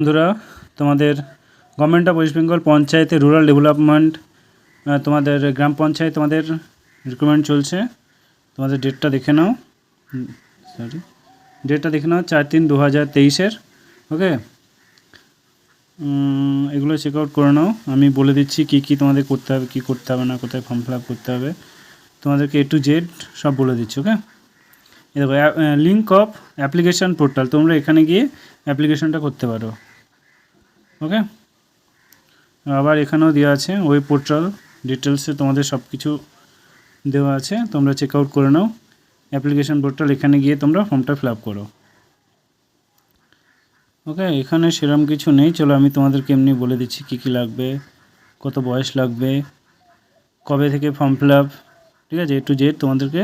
বন্ধুরা, তোমাদের government of West Bengal পঞ্চায়েতে রুরাল ডেভেলপমেন্ট তোমাদের গ্রাম পঞ্চায়েত তোমাদের রিক্রুটমেন্ট চলছে। তোমাদের ডেটটা দেখে নাও। সরি ডেটটা দেখে নাও, চার তিন দু হাজার তেইশের ওকে এগুলো চেক আউট করে নাও। আমি বলে দিচ্ছি কী কী তোমাদের করতে হবে, কী করতে হবে না, কোথায় ফর্ম ফিল করতে হবে। তোমাদেরকে এ টু জেড সব বলে দিচ্ছি ওকে দেখো লিঙ্ক অফ অ্যাপ্লিকেশান পোর্টাল তোমরা এখানে গিয়ে অ্যাপ্লিকেশনটা করতে পারো। ওকে আবার এখানেও দেওয়া আছে ওই পোর্টাল ডিটেলসে তোমাদের সব কিছু দেওয়া আছে, তোমরা চেক আউট করে নাও। অ্যাপ্লিকেশন পোর্টাল এখানে গিয়ে তোমরা ফর্মটা ফিল আপ করো। ওকে এখানে সেরকম কিছু নেই। চলো, আমি তোমাদেরকে এমনি বলে দিচ্ছি কী কী লাগবে, কত বয়স লাগবে, কবে থেকে ফর্ম ফিল আপ ঠিক আছে? এ টু জেড তোমাদেরকে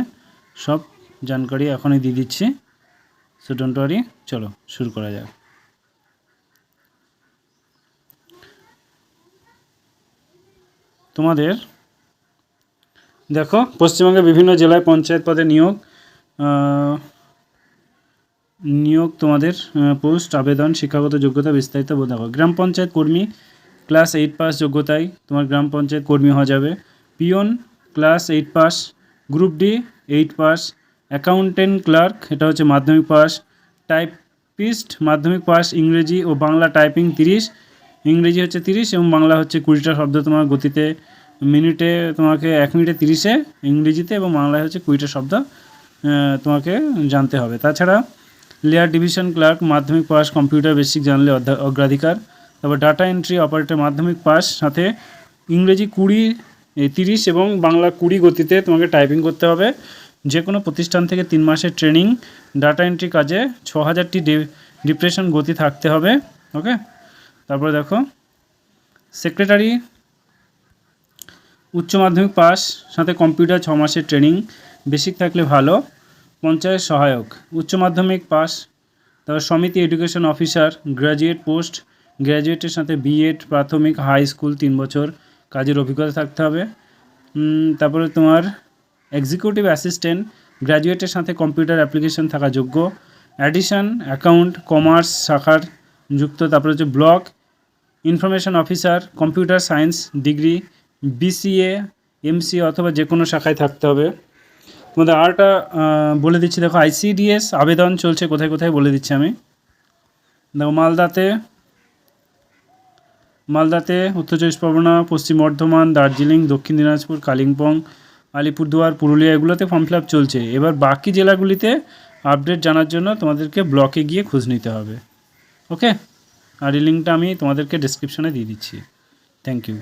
সব জানকারি এখনই দিয়ে দিচ্ছি। সো ডোন্ট ওয়ারি চলো, শুরু করা যাক। তোমাদের, দেখো, পশ্চিমবঙ্গের বিভিন্ন জেলায় পঞ্চায়েত পদে নিয়োগ নিয়োগ তোমাদের পোস্ট, আবেদন, শিক্ষাগত যোগ্যতা বিস্তারিত দেখো। গ্রাম পঞ্চায়েত কর্মী, ক্লাস এইট পাস যোগ্যতায় তোমার গ্রাম পঞ্চায়েত কর্মী হওয়া যাবে। Peon class eight pass, group D, eight pass accountant clerk, এটা হচ্ছে মাধ্যমিক পাস, টাইপিস্ট, মাধ্যমিক পাস, ইংরেজি ও বাংলা টাইপিং তিরিশ, ইংরেজি হচ্ছে তিরিশ এবং বাংলা হচ্ছে কুড়িটা শব্দ তোমার গতিতে, মিনিটে তোমাকে এক মিনিটে তিরিশে, ইংরেজিতে এবং বাংলায় হচ্ছে কুড়িটা শব্দ তোমাকে জানতে হবে। তাছাড়া লেয়ার ডিভিশন ক্লার্ক মাধ্যমিক পাস কম্পিউটার বেসিক জানলে অগ্রাধিকার, তারপর ডাটা এন্ট্রি অপারেটর মাধ্যমিক পাস, সাথে ইংরেজি কুড়ি তিরিশ এবং বাংলা কুড়ি গতিতে তোমাকে টাইপিং করতে হবে। যে কোনো প্রতিষ্ঠান থেকে তিন মাসের ট্রেনিং, ডাটা এন্ট্রি কাজে ছ হাজারটি ডিপ্রেশন গতি থাকতে হবে, ওকে? তারপরে দেখো, সেক্রেটারি, উচ্চ মাধ্যমিক পাস, সাথে কম্পিউটার ছ মাসের ট্রেনিং, বেসিক থাকলে ভালো, পঞ্চায়েত সহায়ক, উচ্চ মাধ্যমিক পাস, তারপর সমিতি এডুকেশন অফিসার, গ্র্যাজুয়েট পোস্ট, গ্র্যাজুয়েটের সাথে বিএড, প্রাথমিক, হাই স্কুল, তিন বছর কাজের অভিজ্ঞতা থাকতে হবে। তারপরে তোমার এক্সিকিউটিভ অ্যাসিস্ট্যান্ট গ্র্যাজুয়েটের সাথে কম্পিউটার অ্যাপ্লিকেশন থাকা যোগ্য। অ্যাডিশন অ্যাকাউন্ট কমার্স শাখার যুক্ত। তারপরে হচ্ছে block information officer computer science degree BCA MCA অথবা যে কোনো শাখায় থাকতে হবে। তোমাদের আরটা বলে দিচ্ছি। দেখো আইসিডিএস আবেদন চলছে। কোথায় কোথায় বলে দিচ্ছি আমি? দেখো, মালদাতে মালদাতে, উত্তর চব্বিশ পরগনা, পশ্চিম বর্ধমান, দার্জিলিং, দক্ষিণ দিনাজপুর, কালিম্পং আলিপুরদুয়ার, পুরুলিয়া এগুলোতে ফর্ম ফিল চলছে। এবার বাকি জেলাগুলিতে আপডেট জানার জন্য তোমাদেরকে ব্লকে গিয়ে খোঁজ নিতে হবে। ওকে আর এই লিঙ্কটা আমি তোমাদেরকে ডিসক্রিপশানে দিয়ে দিচ্ছি। Thank you